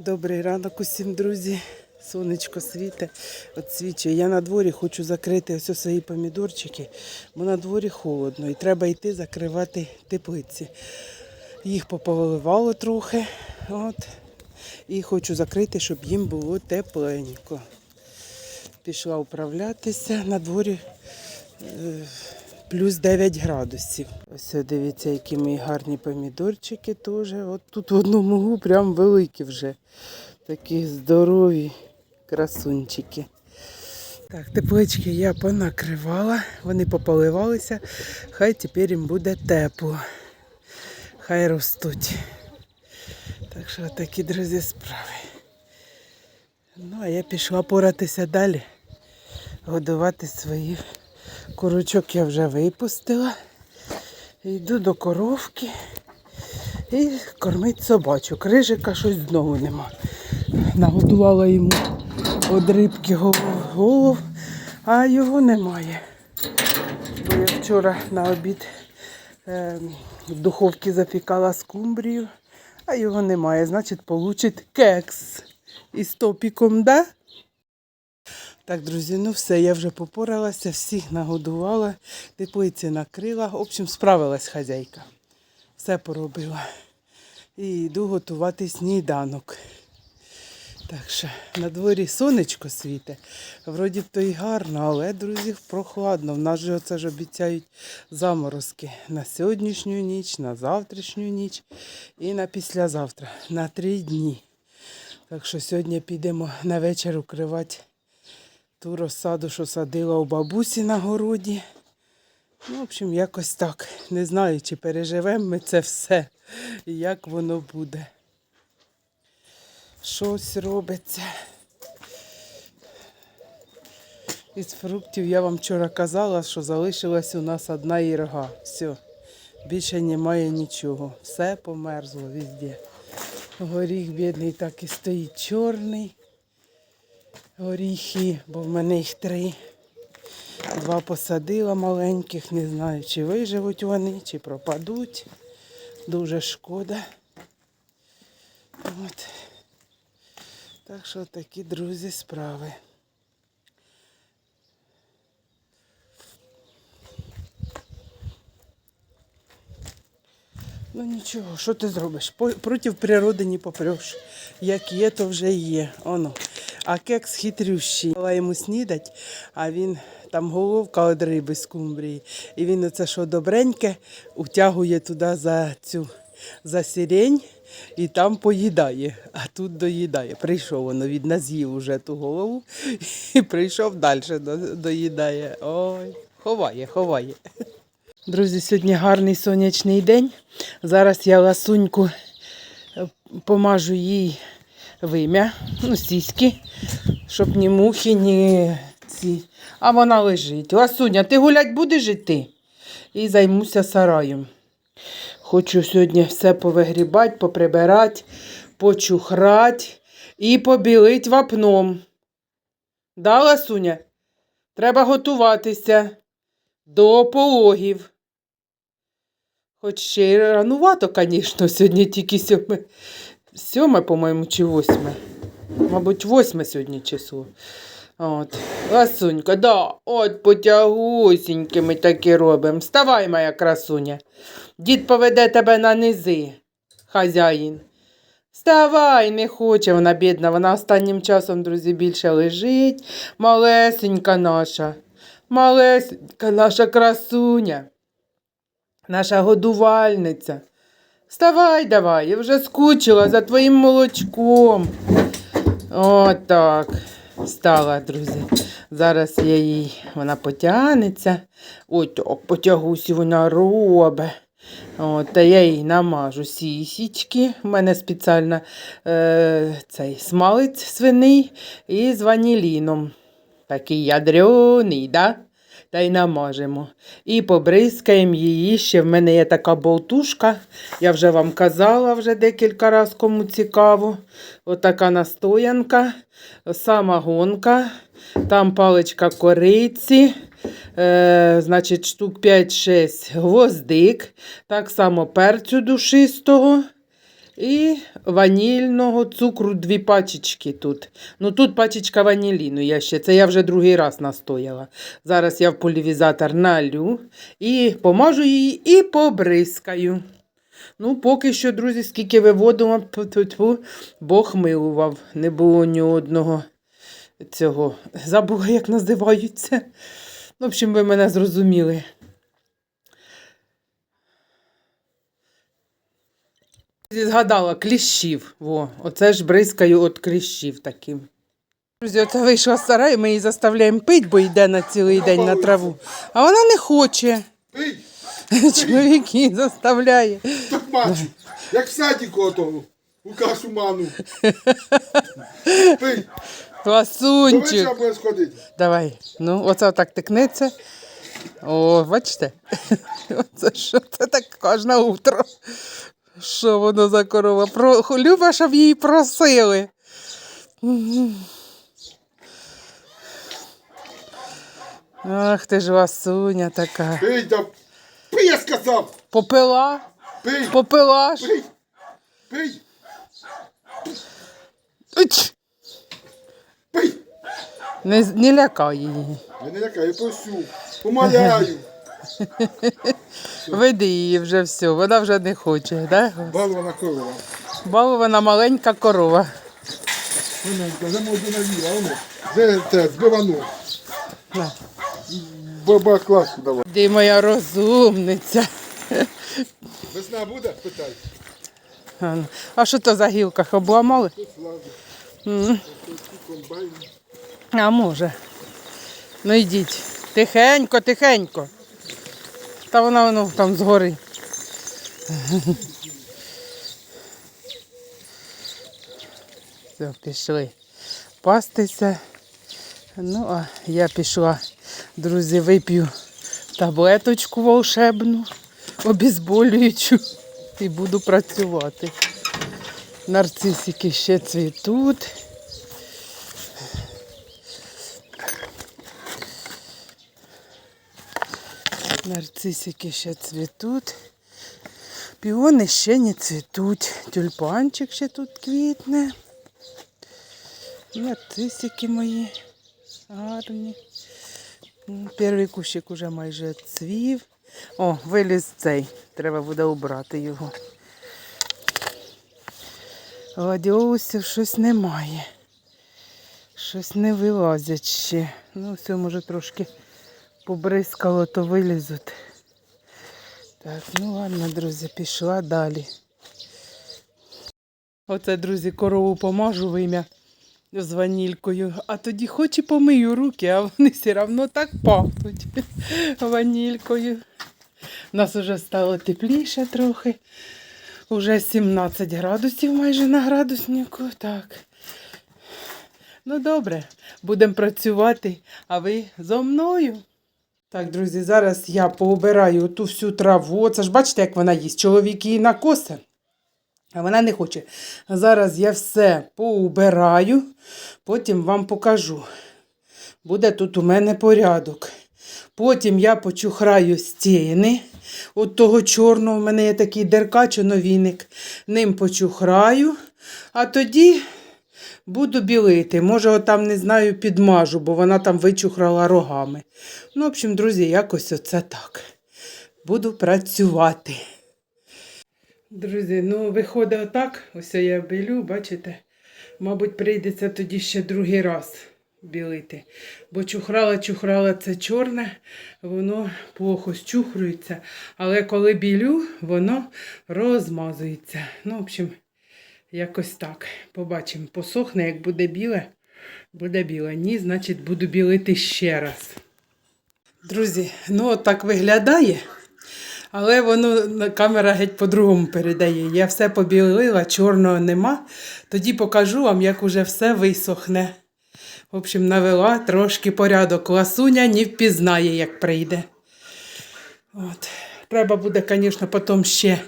Добрий ранок усім, друзі. Сонечко світе, відсвічує. Я на дворі хочу закрити ось свої помідорчики, бо на дворі холодно і треба йти закривати теплиці. Їх пополивало трохи. От. І хочу закрити, щоб їм було тепленько. Пішла управлятися на дворі е, плюс 9 градусів. Ось дивіться, які мої гарні помідорчики теж. От тут в одному мугу прям великі вже. Такі здорові красунчики. Так, теплички я понакривала, вони пополивалися. Хай тепер їм буде тепло. Хай ростуть. Так що такі, друзі, справи. Ну, а я пішла поратися далі. Годувати своїх курочок я вже випустила. Йду до коровки і кормить собачок. Рижика щось знову нема. Нагодувала йому од рибки голов, а його немає. Бо я вчора на обід е, в духовці запікала скумбрію, а його немає. Значить, получить кекс із топіком, да? Так, друзі, ну все, я вже попоралася, всіх нагодувала, теплиці накрила. В общем, справилась хазяйка. Все поробила. І йду готувати сніданок. Так що на дворі сонечко світе. Вроді б то й гарно, але, друзі, прохладно. В нас же оце ж обіцяють заморозки на сьогоднішню ніч, на завтрашню ніч і на післязавтра, на три дні. Так що сьогодні підемо на вечір укривати ту розсаду, що садила у бабусі на городі. Ну, в общем, якось так. Не знаю, чи переживемо ми це все і як воно буде. Щось робиться. Із фруктів я вам вчора казала, що залишилась у нас одна ірга. Все. Більше немає нічого. Все померзло везде. Горіх бідний так і стоїть чорний. Горіхи, бо в мене їх три. Два посадила маленьких, не знаю, чи виживуть вони, чи пропадуть. Дуже шкода. От. Так що такі, друзі, справи. Ну нічого, що ти зробиш? Проти природи не попреш. Як є, то вже є. Оно. А кекс хитрющий. Дала йому снідать, а він там головка від риби з кумбрії. І він оце що добреньке утягує туди за цю за сирень і там поїдає, а тут доїдає. Прийшов воно, від нас з'їв уже ту голову і прийшов далі доїдає. Ой, ховає, ховає. Друзі, сьогодні гарний сонячний день. Зараз я ласуньку помажу їй вим'я, ну, сіськи, щоб ні мухи, ні ці. А вона лежить. Ласуня, ти гулять будеш іти? І займуся сараєм. Хочу сьогодні все повигрібати, поприбирати, почухрати і побілити вапном. Да, Ласуня? Треба готуватися до пологів. Хоч ще й ранувато, звісно, сьогодні тільки сьоме. Сьоме, по-моєму, чи восьме. Мабуть, восьме сьогодні число. От. Ласунька, да, от потягусіньки ми такі робимо. Вставай, моя красуня. Дід поведе тебе на низи, хазяїн. Вставай, не хоче вона, бідна. Вона останнім часом, друзі, більше лежить. Малесенька наша. Малесенька наша красуня. Наша годувальниця. Вставай давай, я вже скучила за твоїм молочком. Отак. Встала, друзі. Зараз я їй, вона потягнеться. Ой, так, потягусь, вона робить. От, та я їй намажу сісічки. У мене спеціально е, цей смалець свиний із ваніліном. Такий ядрений, да? Та й намажемо. І побризкаємо її. Ще в мене є така болтушка. Я вже вам казала вже декілька разів, кому цікаво. Отака настоянка, самогонка, там паличка кориці, е, значить, штук 5-6 гвоздик, так само перцю душистого. І ванільного цукру дві пачечки тут. Ну тут пачечка ваніліну я ще. Це я вже другий раз настояла. Зараз я в полівізатор налю і помажу її і побризкаю. Ну, поки що, друзі, скільки виводимо, Бог милував. Не було ні одного цього. Забула, як називаються. В общем, ви мене зрозуміли. Згадала кліщів. Во, оце ж бризкаю от кліщів таким. Друзі, оце вийшла стара, і ми її заставляємо пити, бо йде на цілий день на траву. А вона не хоче. Пий, Чоловік її заставляє. так мачу, як в садіку отому, у кашу ману. Пий, до Ласунчик. вечора буде сходити. Давай. Ну, оце так тикнеться. О, бачите? Оце що це так кожне утро. Що воно за корова? Про... Люба, щоб її просили. Ах ти ж ласуня така. Пий, да, пий, я сказав, Попила? пий, Попила ж. пий, пий, Уч! пий. Не, не лякай її. Я не лякаю, я просю, помаляю. Веди її вже все, вона вже не хоче, да? Балвана корова. Балована маленька корова. Навіла, воно. На. Баба класку давай. Де моя розумниця. Весна буде? Питай. А ну. А що то за гілках обламали? М. А може. Ну йдіть. Тихенько, тихенько. Та вона воно там згори. Все, пішли пастися. Ну, а я пішла, друзі, вип'ю таблеточку волшебну, обезболюючу і буду працювати. Нарцисики ще цвітуть. Нарцисики ще цвітуть. Піони ще не цвітуть. Тюльпанчик ще тут квітне. Нарцисики мої гарні. Перший кущик уже майже цвів. О, виліз цей. Треба буде убрати його. Гладіолусів щось немає. Щось не вилазять ще. Ну, все, може трошки побризкало, то вилізуть. Так, ну ладно, друзі, пішла далі. Оце, друзі, корову помажу вим'я з ванількою, а тоді хоч і помию руки, а вони все одно так пахнуть ванількою. У нас вже стало тепліше трохи. Уже 17 градусів майже на градуснику. Так. Ну добре, будемо працювати, а ви зо мною. Так, друзі, зараз я поубираю ту всю траву. Це ж бачите, як вона їсть. Чоловік її накосе, а вона не хоче. Зараз я все поубираю, потім вам покажу. Буде тут у мене порядок. Потім я почухраю стіни. От того чорного, у мене є такий деркач, новійник. Ним почухраю, а тоді буду білити. Може, отам, не знаю, підмажу, бо вона там вичухрала рогами. Ну, в общем, друзі, якось оце так. Буду працювати. Друзі, ну виходить отак. Ось я білю, бачите? Мабуть, прийдеться тоді ще другий раз білити. Бо чухрала, чухрала це чорне, воно плохо щухрується. Але коли білю, воно розмазується. Ну, в общем, якось так. Побачимо. Посохне, як буде біле, буде біле. Ні, значить, буду білити ще раз. Друзі, ну от так виглядає. Але воно камера геть по-другому передає. Я все побілила, чорного нема. Тоді покажу вам, як уже все висохне. В общем, навела трошки порядок. Ласуня не впізнає, як прийде. От. Треба буде, звісно, потім ще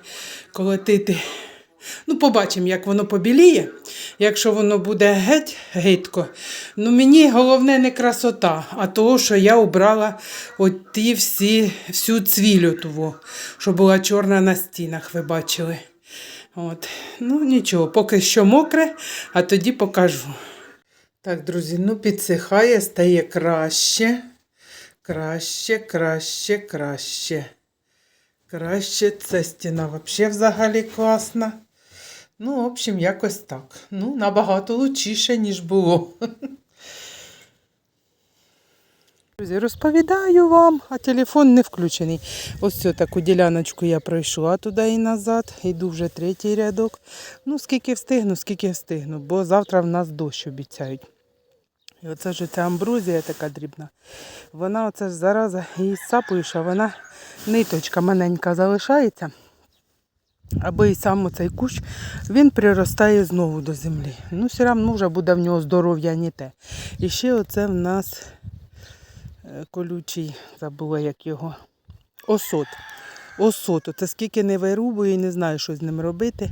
колотити. Ну, побачимо, як воно побіліє. Якщо воно буде геть гидко. Ну, мені головне не красота, а того, що я обрала от всі, всю цвілю того, що була чорна на стінах, ви бачили. От. Ну нічого, поки що мокре, а тоді покажу. Так, друзі, ну підсихає, стає краще. Краще, краще, краще. Краще. Ця стіна взагалі класна. Ну, в общем, якось так. Ну, набагато лучіше, ніж було. Друзі, розповідаю вам, а телефон не включений. Ось цю таку діляночку я пройшла туди і назад. Йду вже третій рядок. Ну, скільки встигну, скільки встигну, бо завтра в нас дощ обіцяють. І оце ж ця амброзія така дрібна. Вона оце ж зараза її сапуєш, а вона ниточка маленька залишається. Або і сам оцей кущ, він приростає знову до землі. Ну, все одно вже буде в нього здоров'я не те. І ще оце в нас е, колючий, забула як його. Осот. Осот. Це скільки не вирубую не знаю, що з ним робити.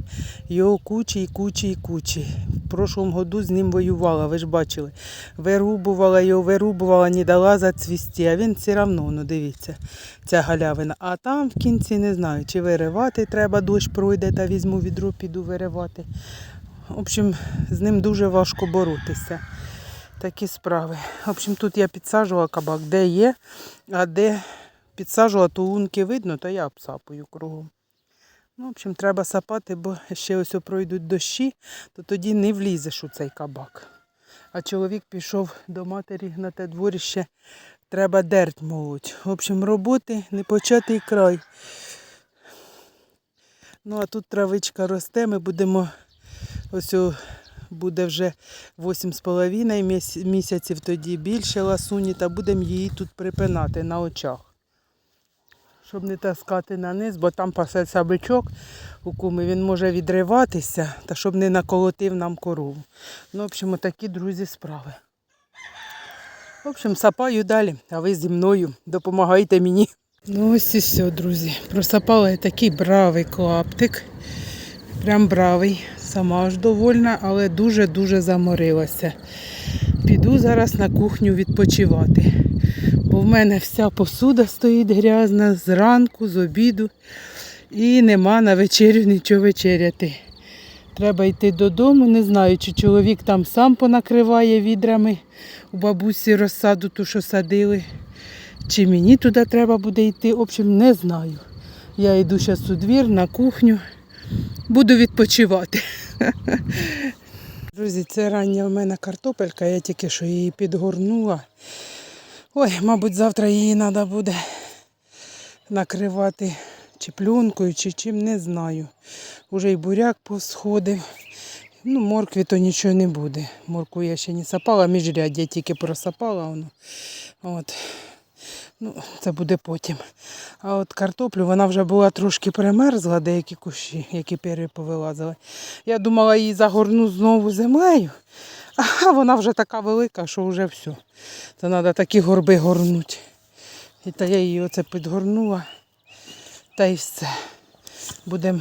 Його кучі, і кучі, і кучі. В прошлому году з ним воювала, ви ж бачили. Вирубувала його, вирубувала, не дала зацвісти, а він все одно, ну дивіться, ця галявина. А там в кінці не знаю, чи виривати треба, дощ пройде, та візьму відро, піду виривати. В общем, з ним дуже важко боротися. Такі справи. В общем, тут я підсаджувала кабак, де є, а де підсаджувала, то лунки видно, то я обсапую кругом. Ну, в общем, треба сапати, бо ще ось пройдуть дощі, то тоді не влізеш у цей кабак. А чоловік пішов до матері на те дворище, треба дерть молоть. В общем, роботи не початий край. Ну, а тут травичка росте, ми будемо ось о, буде вже 8,5 місяців, тоді більше ласуні, та будемо її тут припинати на очах. Щоб не таскати на низ, бо там пасеться бичок у куми, він може відриватися, та щоб не наколотив нам корову. Ну, в общем, такі друзі справи. В общем, сапаю далі, а ви зі мною допомагайте мені. Ну ось і все, друзі. Просапала я такий бравий клаптик. Прям бравий. Сама аж довольна, але дуже-дуже заморилася. Піду зараз на кухню відпочивати. Бо в мене вся посуда стоїть грязна зранку, з обіду. І нема на вечерю нічого вечеряти. Треба йти додому. Не знаю, чи чоловік там сам понакриває відрами у бабусі розсаду, ту, що садили. Чи мені туди треба буде йти. В общем, не знаю. Я йду зараз у двір на кухню. Буду відпочивати. Друзі, це рання в мене картопелька, я тільки що її підгорнула. Ой, мабуть, завтра її треба буде накривати чи пленкою, чи чим, не знаю. Уже й буряк посходив. Ну, моркві то нічого не буде. Морку я ще не сапала, міжряддя тільки просапала. Воно. От. Ну, це буде потім. А от картоплю вона вже була трошки примерзла, деякі кущі, які пери повилазили. Я думала її загорну знову землею, а вона вже така велика, що вже все. Це треба такі горби горнути. І та я її оце підгорнула. Та й все. Будемо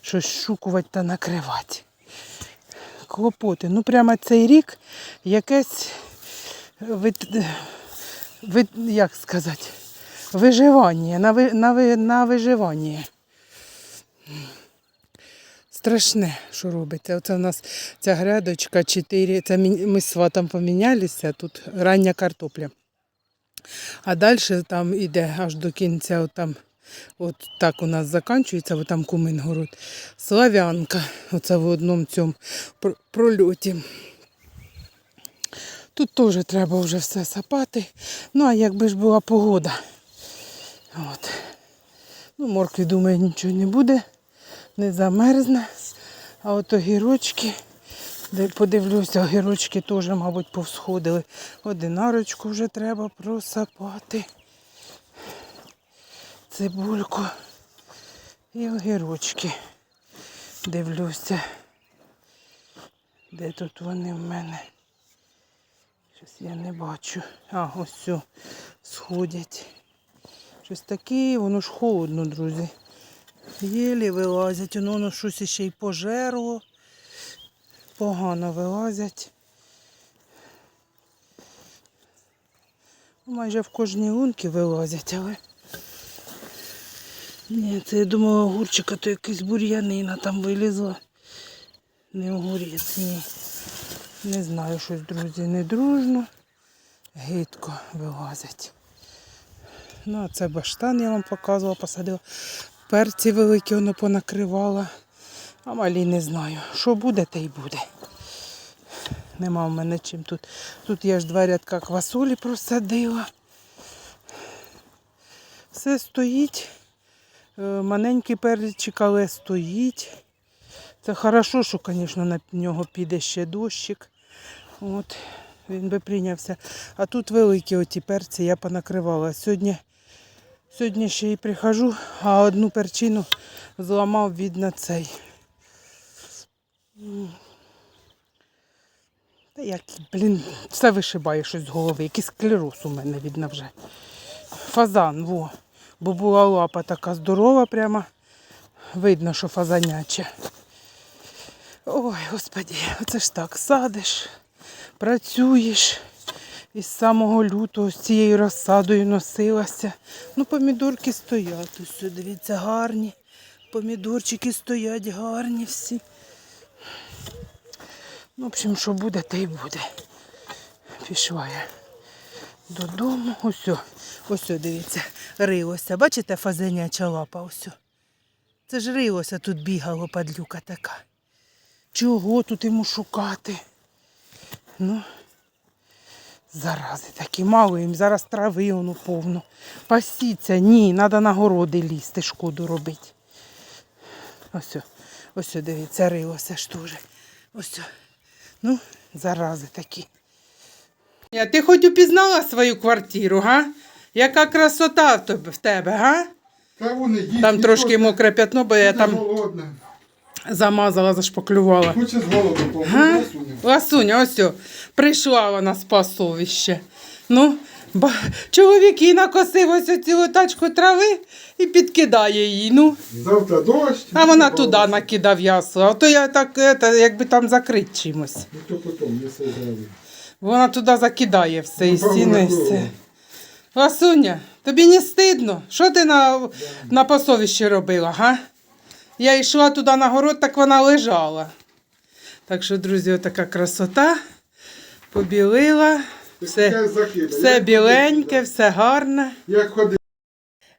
щось шукувати та накривати. Клопоти. Ну прямо цей рік якесь. Ви, як сказати, виживання, на, ви, на, ви, на виживання. Страшне, що робиться. Оце у нас ця грядочка 4, це ми з сватом помінялися, тут рання картопля. А далі там іде аж до кінця, от там, от так у нас закінчується, от там Кумингород. Славянка, оце в одному цьому пр- прольоті. Тут теж треба вже все сапати. Ну, а якби ж була погода. От. Ну, моркві, думаю, нічого не буде, не замерзне. А от огірочки, подивлюся, огірочки теж, мабуть, повсходили. Одинарочку вже треба просапати. Цибульку і огірочки. Дивлюся. Де тут вони в мене? Щось я не бачу. А, ось все, сходять. Щось таке, воно ж холодно, друзі. Єлі вилазять, воно, воно щось ще й пожерло. Погано вилазять. Майже в кожній лунці вилазять, але Ні, це я думала огурчика, то якась бур'янина там вилізла. Не огурець, ні. Не знаю, щось, друзі, не дружно. Гидко вилазять. Ну, а це баштан я вам показувала, посадила. Перці великі воно понакривала. А малі не знаю. Що буде, те й буде. Нема в мене чим тут. Тут я ж два рядка квасолі просадила. Все стоїть. Е, Маленький перчик, але стоїть. Це хорошо, що, звісно, на нього піде ще дощик. От, він би прийнявся. А тут великі оті перці я понакривала. Сьогодні, сьогодні ще й прихожу, а одну перчину зламав видно цей. Та як, блін, все вишибає щось з голови. Якийсь склероз у мене видно вже. Фазан, во. Бо була лапа така здорова, прямо видно, що фазаняча. Ой, господі, оце ж так, садиш, працюєш. Із самого лютого з цією розсадою носилася. Ну, помідорки стоять. Ось, дивіться, гарні. Помідорчики стоять гарні всі. Ну, в общем, що буде, те й буде. Пішла я додому. Ось, ось, дивіться, рилося. Бачите, фазеняча лапа ось. Це ж рилося тут бігало, падлюка така. Чого тут йому шукати? Ну, зарази такі мало їм, зараз трави воно повно. Пасіться, ні, треба на городи лізти, шкоду робити. Ось, ось, дивіться, рилося ж теж. Ось. Ну, зарази такі. Ти хоч упізнала свою квартиру, га? Яка красота в тебе, га? Та вони їсть. Там трошки мокре п'ятно, бо я там... там голодна. Замазала, зашпаклювала. Хоче з голодом Га? помогти, Ласуня, ось о, прийшла вона з пасовища. Ну, ба... чоловік накосив ось цілу тачку трави і підкидає її. Ну, Завтра дощ. а вона туди накидав ясла. А то я так, ета, якби там закрить чимось. Ну то потім, не собрали. Вона туди закидає все і стіни. все. Ласуня, тобі не стидно? Що ти на, на пасовищі робила, га? Я йшла туди на город, так вона лежала. Так що, друзі, отака красота. Побілила. Все, все біленьке, все гарне.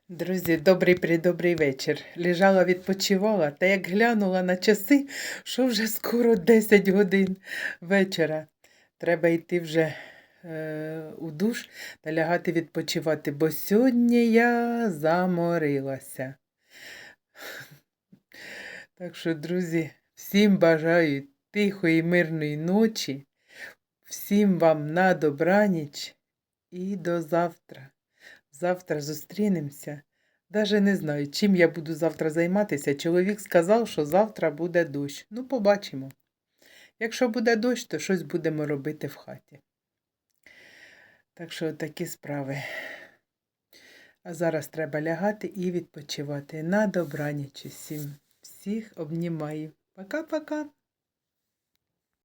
Друзі, добрий придобрий вечір. Лежала, відпочивала, та як глянула на часи, що вже скоро 10 годин вечора. Треба йти вже е, у душ та лягати відпочивати, бо сьогодні я заморилася. Так що, друзі, всім бажаю тихої, мирної ночі, всім вам на добраніч і до завтра. Завтра зустрінемося. Даже не знаю, чим я буду завтра займатися. Чоловік сказав, що завтра буде дощ. Ну, побачимо. Якщо буде дощ, то щось будемо робити в хаті. Так що такі справи. А зараз треба лягати і відпочивати. На добраніч усім. Всіх обнімаю. Пока-пока.